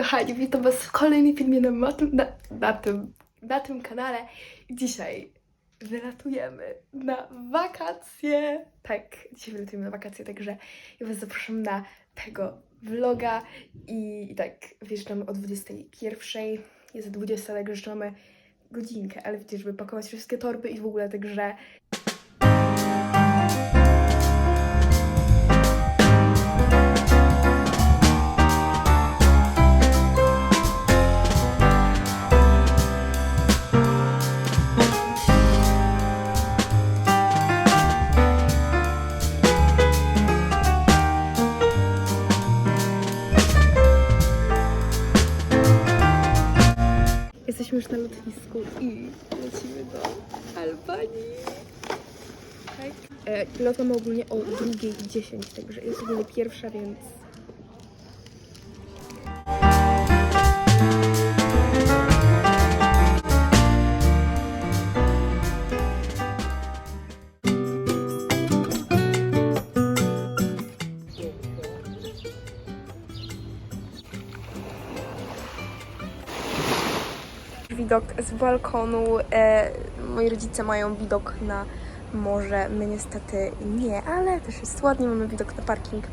Kochani, witam was w kolejnym filmie na, na, na, tym, na tym kanale. Dzisiaj wylatujemy na wakacje. Tak, dzisiaj wylatujemy na wakacje, także ja was zapraszam na tego vloga i, i tak wjeżdżamy o 21. Jest 20, także jeszcze mamy godzinkę, ale widzicie, żeby pakować wszystkie torby i w ogóle, także na lotnisku i lecimy do Albanii. Tak. E, lot mamy ogólnie o 2.10, także jest ogólnie pierwsza, więc... widok z balkonu. E, moi rodzice mają widok na morze, my niestety nie, ale też jest ładnie, mamy widok na parking.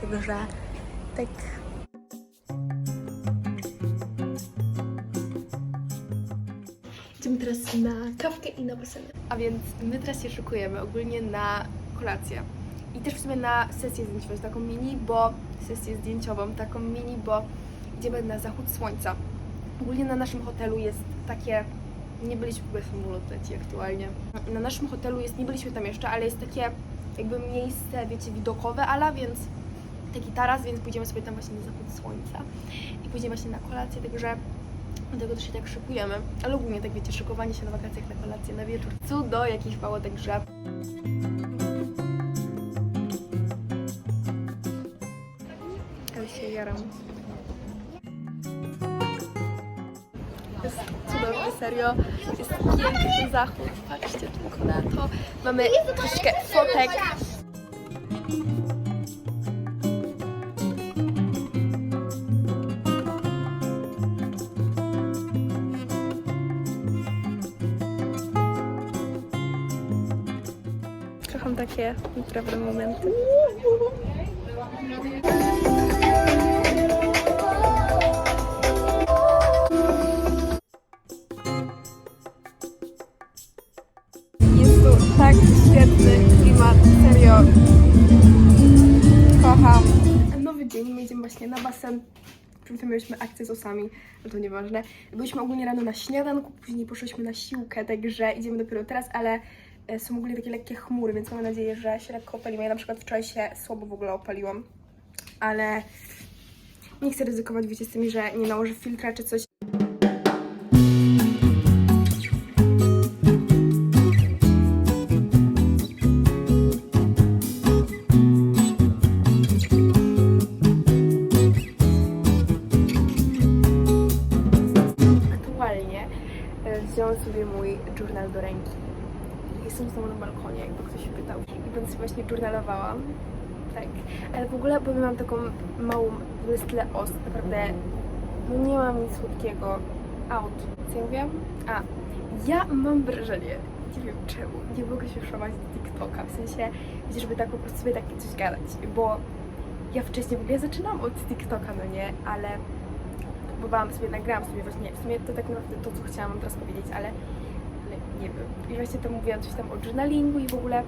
Także tak. Idziemy teraz na kawkę i na basen. A więc my teraz się szykujemy ogólnie na kolację. I też w sumie na sesję zdjęciową, taką mini, bo sesję zdjęciową, taką mini, bo idziemy na zachód słońca. Ogólnie na naszym hotelu jest takie. Nie byliśmy w ogóle samolot leci aktualnie. Na naszym hotelu jest, nie byliśmy tam jeszcze, ale jest takie jakby miejsce, wiecie, widokowe, ala, więc taki taras, więc pójdziemy sobie tam właśnie na zachód słońca i pójdziemy właśnie na kolację, także dlatego też się tak szykujemy. Ale ogólnie tak wiecie, szykowanie się na wakacjach, na kolację, na wieczór, cudo jakieś mało, także ale się jaram. Serio. Jest piękny zachód. Patrzcie tylko na to. Mamy troszeczkę fotek. Kocham takie naprawdę momenty. Właśnie na basen. Przedtem mieliśmy akcję z osami, ale to nieważne. Byliśmy ogólnie rano na śniadanku, później poszliśmy na siłkę, także idziemy dopiero teraz, ale e, są ogólnie takie lekkie chmury, więc mam nadzieję, że się lekko opalimy. Ja na przykład wczoraj się słabo w ogóle opaliłam, ale nie chcę ryzykować, wiecie, z tymi, że nie nałożę filtra czy coś. Wziąłem sobie mój journal do ręki. Jestem znowu na balkonie, jakby ktoś się pytał. I będę sobie właśnie journalowałam. Tak. Ale w ogóle powiem mam taką małą, bo jest tyle os, naprawdę no nie mam nic słodkiego. Out. Co ja mówiłam? A, ja mam wrażenie, nie wiem czemu, nie mogę się przeprowadzić do TikToka. W sensie, żeby tak po prostu sobie takie coś gadać, bo ja wcześniej w ogóle zaczynam od TikToka, no nie, ale próbowałam sobie, nagrałam sobie właśnie, w sumie to tak naprawdę to, co chciałam teraz powiedzieć, ale, ale nie wiem. I właśnie to mówiłam coś tam o journalingu i w ogóle,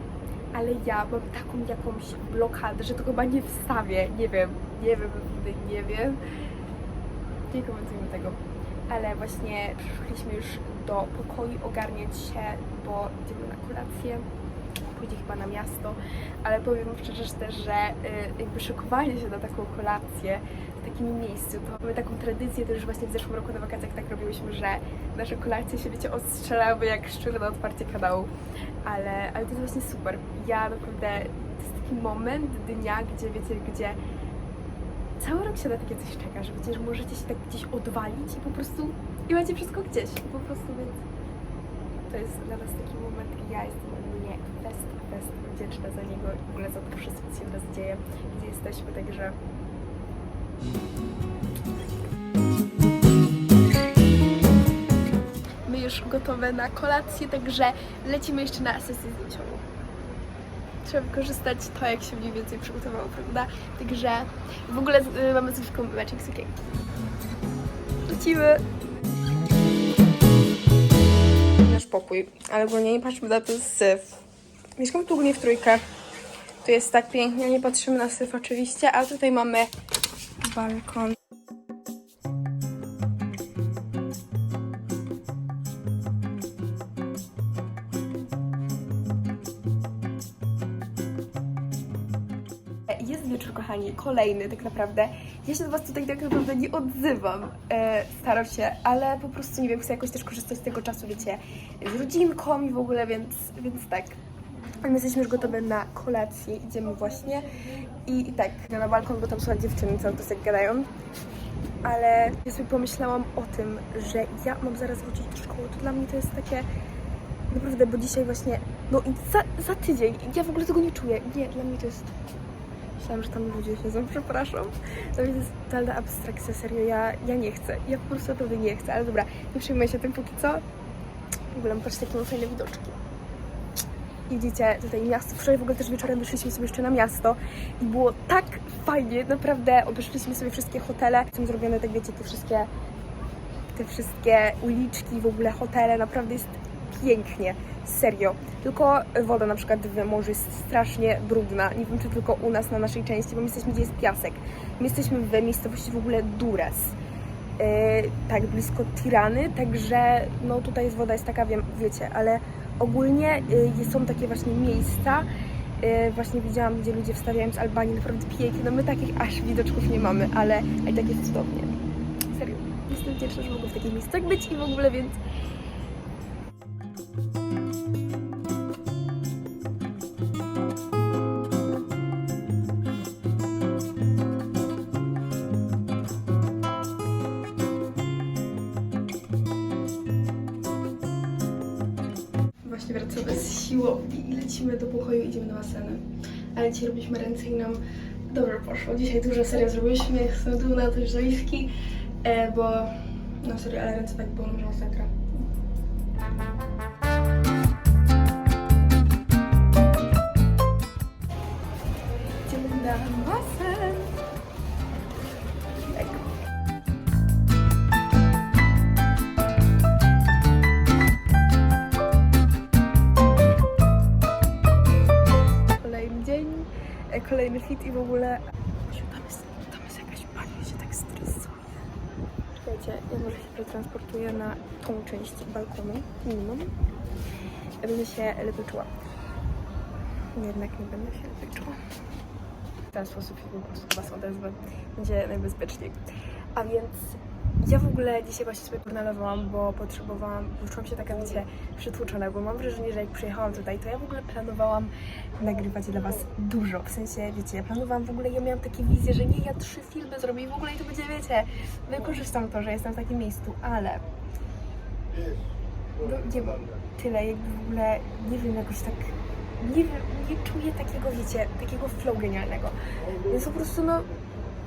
ale ja mam taką jakąś blokadę, że to chyba nie wstawię, nie wiem, nie wiem, nie wiem. Nie komentujmy tego. Ale właśnie przyszliśmy już do pokoju ogarniać się, bo idziemy na kolację pójdzie chyba na miasto, ale powiem szczerze też, że y, jakby szykowanie się na taką kolację w takim miejscu, to mamy taką tradycję, to już właśnie w zeszłym roku na wakacjach tak robiłyśmy, że nasze kolacje się, wiecie, ostrzelały jak szczury na otwarcie kanału, ale, ale to jest właśnie super. Ja naprawdę, to jest taki moment dnia, gdzie wiecie, gdzie cały rok się na takie coś czeka, że wiecie, że możecie się tak gdzieś odwalić i po prostu, i macie wszystko gdzieś, po prostu, więc to jest dla nas taki moment ja jestem fest, fest wdzięczna za niego i w ogóle za to wszystko, co się teraz dzieje, gdzie jesteśmy, także My już gotowe na kolację, także lecimy jeszcze na sesję zdjęciową. Trzeba wykorzystać to, jak się mniej więcej przygotowało, prawda? Także w ogóle y, mamy z Liwką matching sukienki. Lecimy! nasz pokój, ale ogólnie nie patrzmy na ten syf. Mieszkamy tu ogólnie w trójkę. Tu jest tak pięknie, nie patrzymy na syf oczywiście, a tutaj mamy balkon. Jest wieczór, kochani, kolejny tak naprawdę. Ja się do Was tutaj tak naprawdę nie odzywam. E, staram się, ale po prostu nie wiem, chcę jakoś też korzystać z tego czasu, wiecie, z rodzinką i w ogóle, więc, więc tak. My jesteśmy już gotowe na kolację, idziemy właśnie. I, i tak, na balkon, bo tam słuchaj dziewczyny cały czas jak gadają. Ale ja sobie pomyślałam o tym, że ja mam zaraz wrócić do szkoły. To dla mnie to jest takie naprawdę, bo dzisiaj właśnie, no i za, za tydzień, ja w ogóle tego nie czuję. Nie, dla mnie to jest Myślałam, że tam ludzie siedzą, przepraszam. To jest totalna abstrakcja, serio, ja, ja nie chcę. Ja po prostu naprawdę nie chcę, ale dobra, nie przejmuję się tym póki co. W ogóle patrzcie, jakie mam fajne widoczki. I widzicie, tutaj miasto. Wczoraj w ogóle też wieczorem wyszliśmy sobie jeszcze na miasto i było tak fajnie, naprawdę. Obeszliśmy sobie wszystkie hotele. Są zrobione, tak wiecie, te wszystkie, te wszystkie uliczki, w ogóle hotele, naprawdę jest pięknie, serio. Tylko woda na przykład w morzu jest strasznie brudna. Nie wiem, czy tylko u nas na naszej części, bo my jesteśmy, gdzie jest piasek. My jesteśmy w miejscowości w ogóle Dures. Yy, tak, blisko Tirany, także no tutaj jest woda jest taka, wiem, wiecie, ale ogólnie yy, są takie właśnie miejsca, yy, właśnie widziałam, gdzie ludzie wstawiają z Albanii, naprawdę pięknie, no my takich aż widoczków nie mamy, ale, ale tak jest cudownie. Serio, jestem wdzięczna, że mogę w takich miejscach być i w ogóle, więc Właśnie wracamy z siłowni i lecimy do pokoju, idziemy na baseny. Ale dzisiaj robiliśmy ręce i nam dobrze poszło. Dzisiaj dużo serio zrobiliśmy, jestem dumna też z Oliwki, e, bo no serio, ale ręce tak bolą, że masakra. Kolejny fit i w ogóle... Tam jest, tam jest jakaś pani, się tak stresuje. Czekajcie, ja może się przetransportuję na tą część balkonu, minimum. Ja będę się lepiej czuła. Jednak nie będę się lepiej czuła. W ten sposób się po prostu Was odezwę. Będzie najbezpieczniej. A więc ja w ogóle dzisiaj właśnie sobie pornalowałam, bo potrzebowałam, poczułam się taka, wiecie, przytłoczona, bo mam wrażenie, że jak przyjechałam tutaj, to ja w ogóle planowałam nagrywać dla Was dużo. W sensie, wiecie, ja planowałam w ogóle, ja miałam takie wizje, że nie, ja trzy filmy zrobię i w ogóle i to będzie, wiecie, wykorzystam to, że jestem w takim miejscu, ale no, nie mam tyle, jakby w ogóle, nie wiem, jakoś tak, nie wiem, nie czuję takiego, wiecie, takiego flow genialnego. Więc po prostu, no,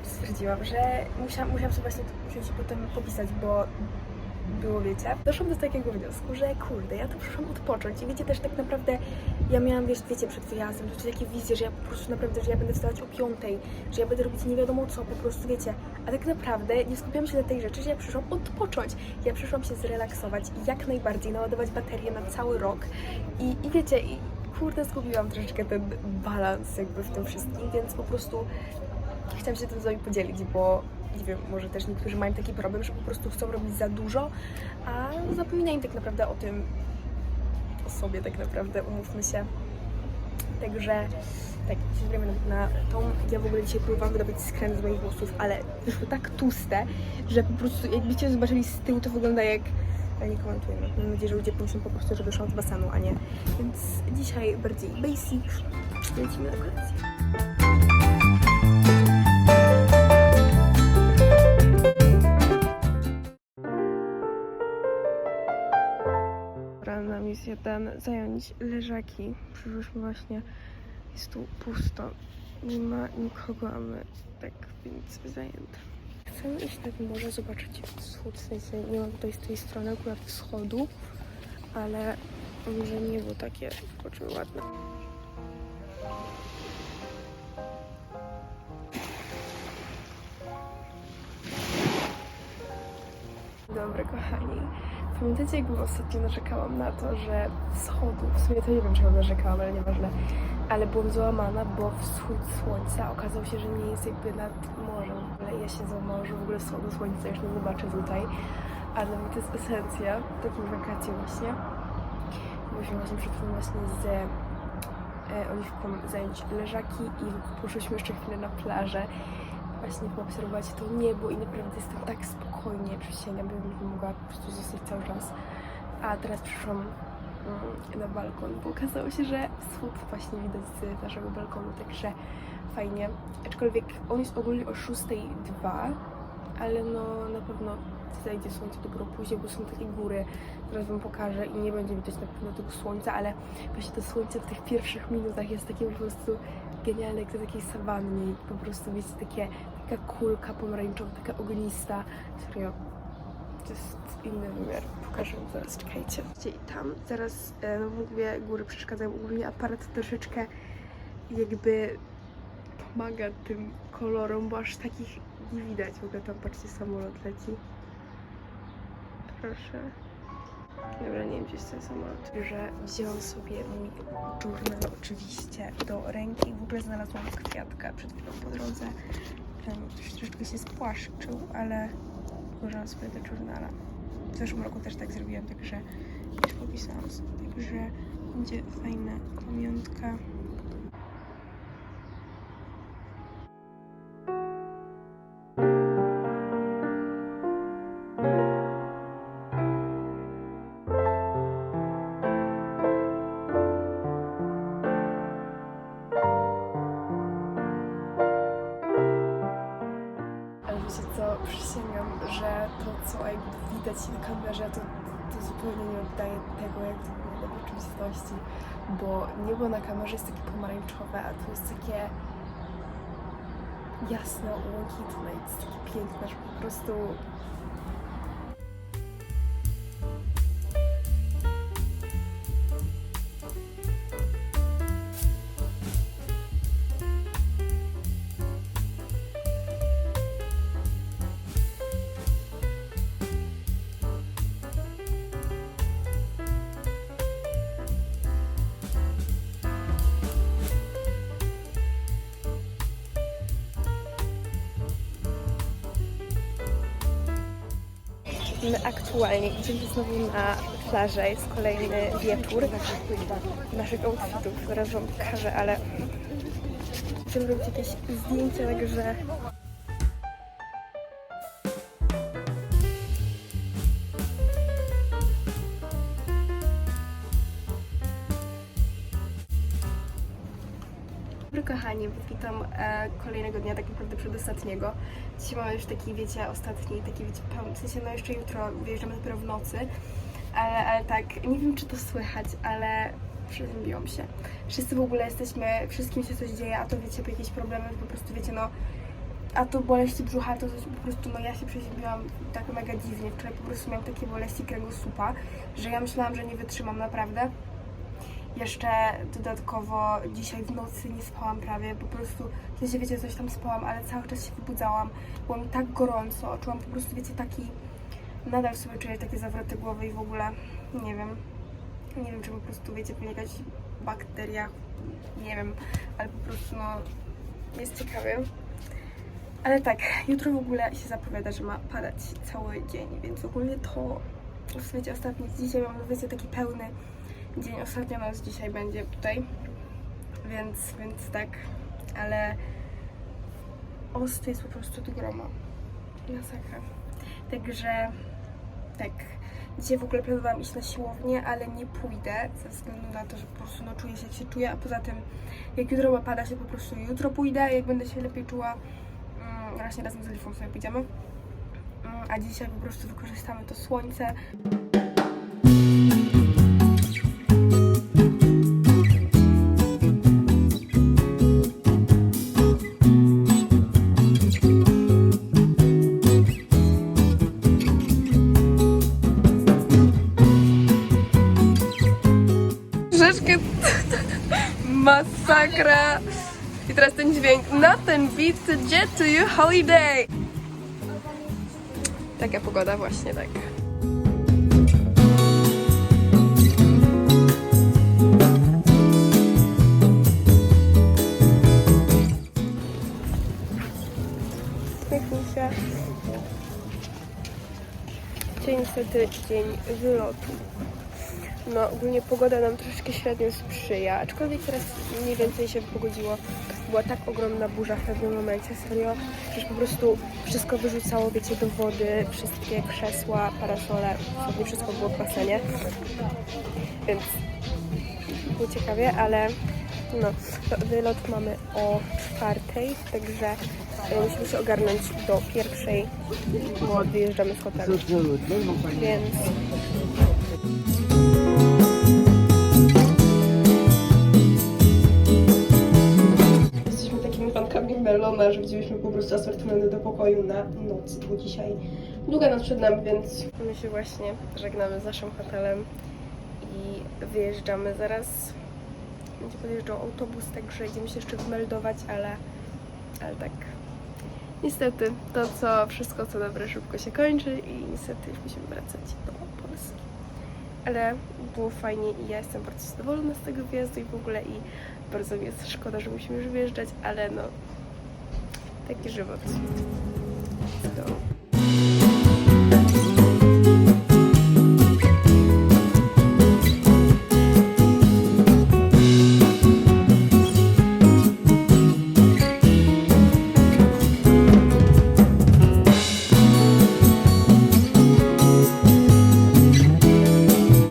stwierdziłam, że musiałam, musiałam sobie właśnie to potem popisać, bo było, wiecie. Doszłam do takiego wniosku, że kurde, ja tu przyszłam odpocząć i wiecie też tak naprawdę, ja miałam, wiesz, wiecie, przed wyjazdem to takie wizje, że ja po prostu naprawdę, że ja będę wstawać o piątej, że ja będę robić nie wiadomo co, po prostu, wiecie. A tak naprawdę nie skupiam się na tej rzeczy, że ja przyszłam odpocząć. Ja przyszłam się zrelaksować i jak najbardziej naładować baterię na cały rok i, i wiecie, i kurde, zgubiłam troszeczkę ten balans jakby w tym wszystkim, więc po prostu chciałam się tym z wami podzielić, bo nie wiem, może też niektórzy mają taki problem, że po prostu chcą robić za dużo, a zapominają tak naprawdę o tym, o sobie tak naprawdę, umówmy się. Także tak, się na, na tą. Ja w ogóle dzisiaj próbowałam wydobyć skręt z moich włosów, ale wyszły tak tłuste, że po prostu jakbyście zobaczyli z tyłu, to wygląda jak... Ale nie komentujemy. Mam nadzieję, że ludzie pomyślą po prostu, że wyszłam z basenu, a nie. Więc dzisiaj bardziej basic. Lecimy na kolację. Misję ten zająć leżaki. Przyszłyśmy właśnie, jest tu pusto. nie ma nikogo, a my tak więc zajęte. Chcemy iść nad morze, zobaczyć wschód, w sensie nie mam tutaj z tej strony akurat wschodu, ale może niebo takie zobaczymy ładne. Dobra, kochani. Pamiętacie, jakbym ostatnio narzekałam na to, że wschodu, w sumie to nie wiem, czego narzekałam, ale nieważne, ale byłam załamana, bo wschód słońca okazał się, że nie jest jakby nad morzem. Ogóle ja siedzę w morzu, w ogóle wschodu słońca już nie zobaczę tutaj, a dla mnie to jest esencja takich wakacji właśnie. Byliśmy właśnie przed chwilą właśnie z e, Oliwką zająć leżaki i poszliśmy jeszcze chwilę na plażę właśnie poobserwować to niebo i naprawdę jestem tak spokojnie, przysięgam, bym mogła po prostu zostać cały czas. A teraz przyszłam mm, na balkon, bo okazało się, że wschód właśnie widać z naszego balkonu, także fajnie. Aczkolwiek on jest ogólnie o 6.02, ale no na pewno zajdzie słońce dopiero później, bo są takie góry, zaraz wam pokażę i nie będzie widać na pewno tego słońca, ale właśnie to słońce w tych pierwszych minutach jest takie po prostu genialne, jak to takiej sawannie i po prostu wiecie, takie, taka kulka pomarańczowa, taka ognista. Serio, to jest inny wymiar. Pokażę wam zaraz, czekajcie. I tam zaraz e, no ogóle góry przeszkadzają. Ogólnie aparat troszeczkę jakby pomaga tym kolorom, bo aż takich nie widać. W ogóle tam patrzcie, samolot leci. Proszę. Dobra, nie wiem, gdzie jest ten samolot. Że wzięłam sobie mój journal oczywiście do ręki. W ogóle znalazłam kwiatka przed chwilą po drodze. Już troszeczkę się spłaszczył, ale włożyłam sobie do journala. W zeszłym roku też tak zrobiłam, także już popisałam sobie. Także będzie fajna pamiątka. Wiecie co, przysięgam, że to co jakby widać na kamerze, to, to zupełnie nie oddaje tego, jak to wygląda w rzeczywistości. Bo niebo na kamerze jest takie pomarańczowe, a tu jest takie jasne, błękitne i jest takie piękne, że po prostu My aktualnie idziemy znowu na plażę, jest kolejny wieczór naszych outfitów, zaraz wam pokażę, ale chcę robić jakieś zdjęcia, także kochani, witam e, kolejnego dnia, tak naprawdę przedostatniego. Dzisiaj mamy już taki, wiecie, ostatni, taki, wiecie, pełny, w sensie, no jeszcze jutro wyjeżdżamy dopiero w nocy, ale, ale tak, nie wiem czy to słychać, ale przeziębiłam się. Wszyscy w ogóle jesteśmy, wszystkim się coś dzieje, a to wiecie, jakieś problemy, po prostu wiecie, no, a to boleści brzucha, to coś po prostu, no ja się przeziębiłam tak mega dziwnie. Wczoraj po prostu miałam takie boleści kręgosłupa, że ja myślałam, że nie wytrzymam naprawdę. Jeszcze dodatkowo dzisiaj w nocy nie spałam prawie, po prostu, w sensie wiecie, coś tam spałam, ale cały czas się wybudzałam. Było mi tak gorąco, czułam po prostu, wiecie, taki, nadal sobie czuję takie zawroty głowy i w ogóle, nie wiem, nie wiem, czy po prostu, wiecie, pewnie jakaś bakteria, nie wiem, ale po prostu, no, jest ciekawie. Ale tak, jutro w ogóle się zapowiada, że ma padać cały dzień, więc ogólnie to w świecie ostatni, dzisiaj mam, wiecie, taki pełny dzień, ostatnia noc dzisiaj będzie tutaj, więc, więc tak, ale osty jest po prostu do groma, masakra. Także tak, dzisiaj w ogóle planowałam iść na siłownię, ale nie pójdę ze względu na to, że po prostu no, czuję się jak się czuję, a poza tym jak jutro ma pada się po prostu jutro pójdę, jak będę się lepiej czuła, mm, właśnie razem z Elifą sobie pójdziemy, Mm, a dzisiaj po prostu wykorzystamy to słońce. Masakra! I teraz ten dźwięk. Nothing beats a jet to your holiday! Taka pogoda, właśnie tak. Się. Dzisiaj niestety dzień wylotu. No, ogólnie pogoda nam troszeczkę średnio sprzyja, aczkolwiek teraz mniej więcej się pogodziło. Była tak ogromna burza w pewnym momencie, serio, że po prostu wszystko wyrzucało, wiecie, do wody, wszystkie krzesła, parasole, pewnie wszystko było w basenie. Więc było ciekawie, ale no, wylot mamy o czwartej, także e, musimy się ogarnąć do pierwszej, bo wyjeżdżamy z hotelu. Więc Widzieliśmy po prostu asortymenty do pokoju na noc, bo dzisiaj długa noc przed nami, więc my się właśnie żegnamy z naszym hotelem i wyjeżdżamy zaraz. Będzie podjeżdżał autobus, także idziemy się jeszcze wymeldować, ale, ale tak. Niestety, to co, wszystko co dobre szybko się kończy i niestety już musimy wracać do Polski. Ale było fajnie i ja jestem bardzo zadowolona z tego wyjazdu i w ogóle i bardzo mi jest szkoda, że musimy już wyjeżdżać, ale no так і живуть. So.